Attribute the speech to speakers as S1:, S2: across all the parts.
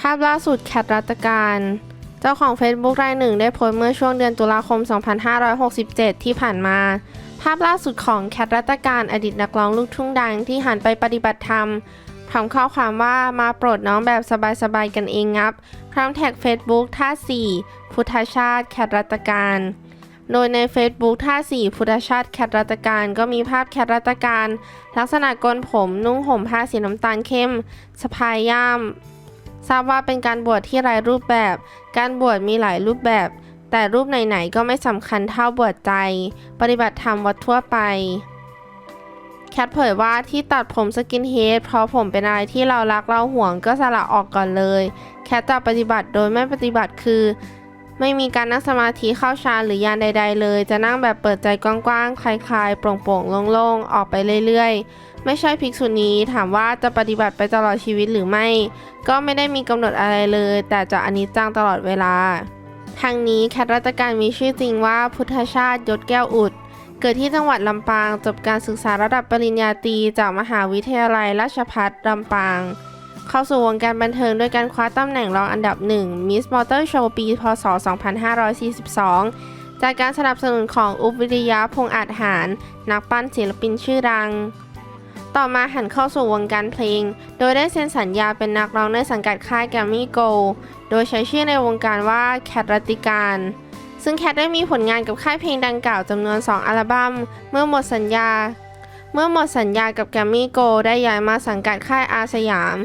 S1: ภาพล่าสุดแคทรัตการ เจ้าของ Facebook รายหนึ่งได้โพสต์เมื่อช่วงเดือนตุลาคม 2567 ที่ผ่านมา ภาพล่าสุดของแคทรัตการอดีตนักร้องลูกทุ่งดังที่หันไปปฏิบัติธรรมพร้อมข้อความว่ามาโปรดน้องแบบสบายๆกันเองงับ พร้อมแท็ก Facebook ท่า 4 พุทธชาติแคทรัตการ โดยใน Facebook ท่า 4 พุทธชาติแคทรัตการก็มีภาพแคทรัตการ ลักษณะโกนผมนุ่งห่มผ้าสีน้ำตาลเข้มสะพายย่าม ทราบว่าเป็นการบวชที่หลายรูปแบบ การบวชมีหลายรูปแบบ แต่รูปไหนๆก็ไม่สำคัญเท่าบวชใจ ปฏิบัติธรรมวัดทั่วไป แคทเผยว่าที่ตัดผมสกินเฮดเพราะผมเป็นอะไรที่เรารักเราห่วงก็สละออกก่อนเลย แคทจะปฏิบัติโดยไม่ปฏิบัติคือ ไม่มีการนั่งสมาธิเข้าฌานหรือยานใด ๆ เลย จะนั่งแบบเปิดใจกว้างๆ คลายๆ โปร่งๆ โล่งๆ ออกไปเรื่อยๆ ไม่ใช่ภิกษุณีถามว่าจะปฏิบัติไปตลอดชีวิตหรือไม่ ก็ไม่ได้มีกำหนดอะไรเลย แต่จะอนิจจังตลอดเวลา ทางนี้แคทรัตการมีชื่อจริงว่าพุทธชาติยศแก้วอุด เกิดที่จังหวัดลำปาง จบการศึกษาระดับปริญญาตรีจากมหาวิทยาลัยราชภัฏลำปาง เข้าสู่วงการบันเทิงด้วยการคว้าตำแหน่งรองอันดับหนึ่ง Miss Motor Show ปี พศ 2542 จากการสนับสนุนของอุบวิริยะพงอาจหาร นักปั้นศิลปินชื่อดัง ต่อมาหันเข้าสู่วงการเพลง โดยได้เซ็นสัญญาเป็นนักร้องในสังกัดค่ายแกมมี่โกโดยใช้ชื่อในวงการว่าแคทรัติการซึ่งแคทได้มีผลงานกับค่ายเพลงดังกล่าวจำนวน 2 อัลบั้ม เมื่อหมดสัญญา เมื่อหมดสัญญากับแกมมี่โกได้ย้ายมาสังกัดค่ายอาสยาม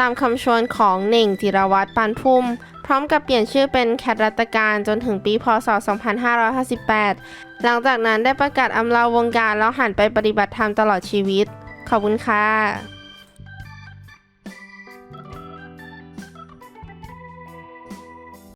S1: ตามคำชวนของเหน่งจิรวัตรปานพุ่ม พร้อมกับเปลี่ยนชื่อเป็นแคทรัตการจนถึงปีพศ 2558 หลังจากนั้นได้ประกาศอำลาวงการแล้วหันไปปฏิบัติธรรมตลอดชีวิต ขอบคุณค่ะ